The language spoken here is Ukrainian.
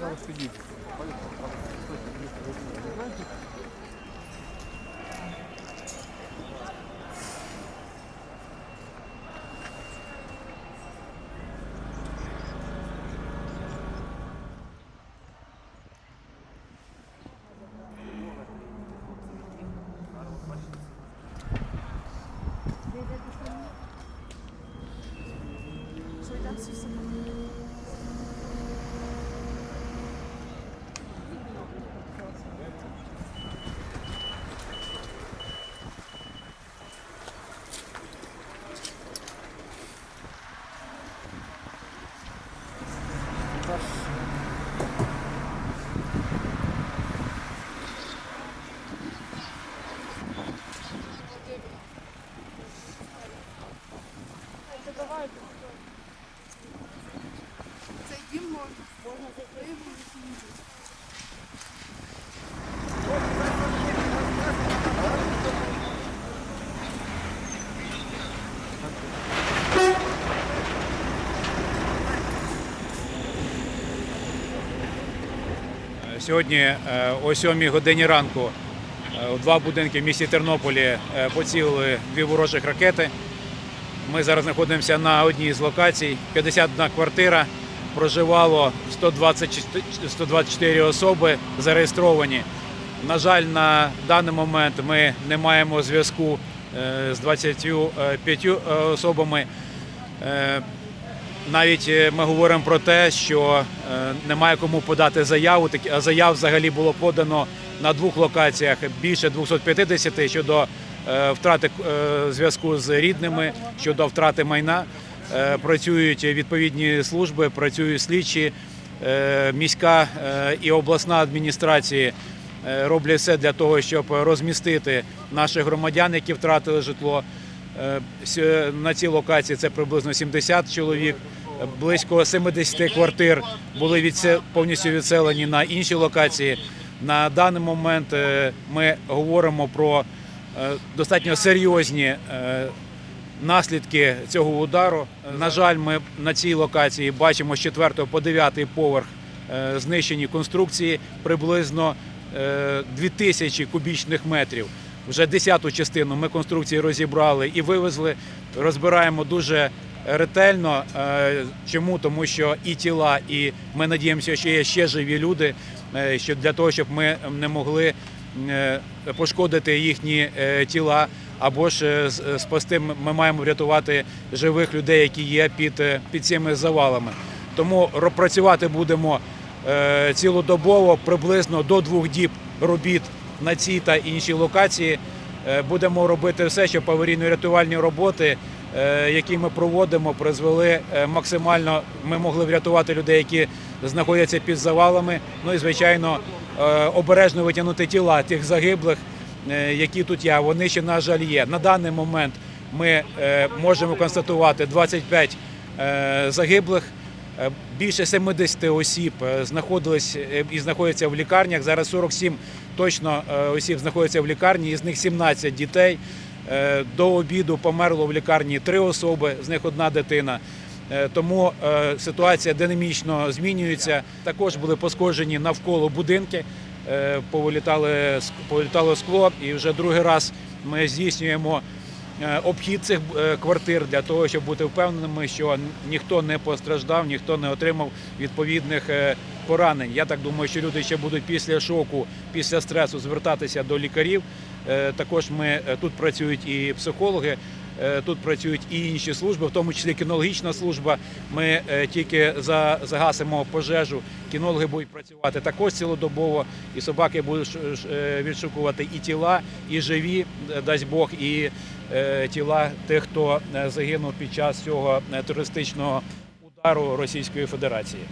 Понял. Ну я зараз ます。Сьогодні е, о 7 годині ранку е, у два будинки в місті Тернополі е, поцілили дві ворожих ракети. Ми зараз знаходимося на одній з локацій. 51 квартира, проживало 124 124 особи зареєстровані. На жаль, на даний момент ми не маємо зв'язку з 25 особами. Навіть е, ми говоримо про те, що е, немає кому подати заяву. А Заяв взагалі було подано на двох локаціях більше 250 щодо е, втрати зв'язку з рідними, щодо втрати майна. Працюють відповідні служби, працюють слідчі, міська і обласна адміністрації роблять все для того, щоб розмістити наших громадян, які втратили житло. Е, сь- На цій локації це приблизно 70 чоловік. Е, Близько 70 квартир були повністю відселені на інші локації. На даний момент е, ми говоримо про е, достатньо серйозні е, наслідки цього удару. На жаль, ми на цій локації бачимо з 4 по 9 поверх е, знищені конструкції приблизно е, 2000 кубічних метрів. Вже десяту частину ми конструкції розібрали і вивезли. Розбираємо дуже ретельно. Е, Чому? Тому що і тіла, і ми надіємося, що є ще живі люди, е, що для того, щоб ми не могли е, пошкодити їхні тіла, або ж спасти ми маємо врятувати живих людей, які є під, під цими завалами. Тому працювати будемо цілодобово, приблизно до двох діб робіт на цій та іншій локації. Е, Будемо робити все, щоб аварійно-рятувальні роботи, е, які ми проводимо, призвели е, максимально. Ми могли врятувати людей, які знаходяться під завалами. Ну і звичайно, обережно витягнути тіла тих загиблих, які тут є. Вони ще на жаль є. На даний момент ми можемо констатувати 25 е, загиблих. Е, Більше 70 осіб е, знаходились е, і знаходяться в лікарнях. Зараз 47 точно осіб знаходяться в лікарні, із них 17 дітей. До обіду померло в лікарні три особи, з них одна дитина. Тому ситуація динамічно змінюється. Також були пошкоджені навколо будинки, повилітало скло, і вже другий раз ми здійснюємо обхід цих е, квартир для того, щоб бути впевненими, що ніхто не постраждав, ніхто не отримав відповідних е, поранень. Я так думаю, що люди ще будуть після шоку, після стресу звертатися до лікарів. Е, Також ми е, тут працюють і психологи. Е, Тут працюють і інші служби, в тому числі кінологічна служба. Ми е, тільки загасимо пожежу. Кінологи будуть працювати також цілодобово, і собаки будуть е, відшукувати і тіла, і живі, дасть Бог, і тіла тих, хто загинув під час цього терористичного удару Російської Федерації.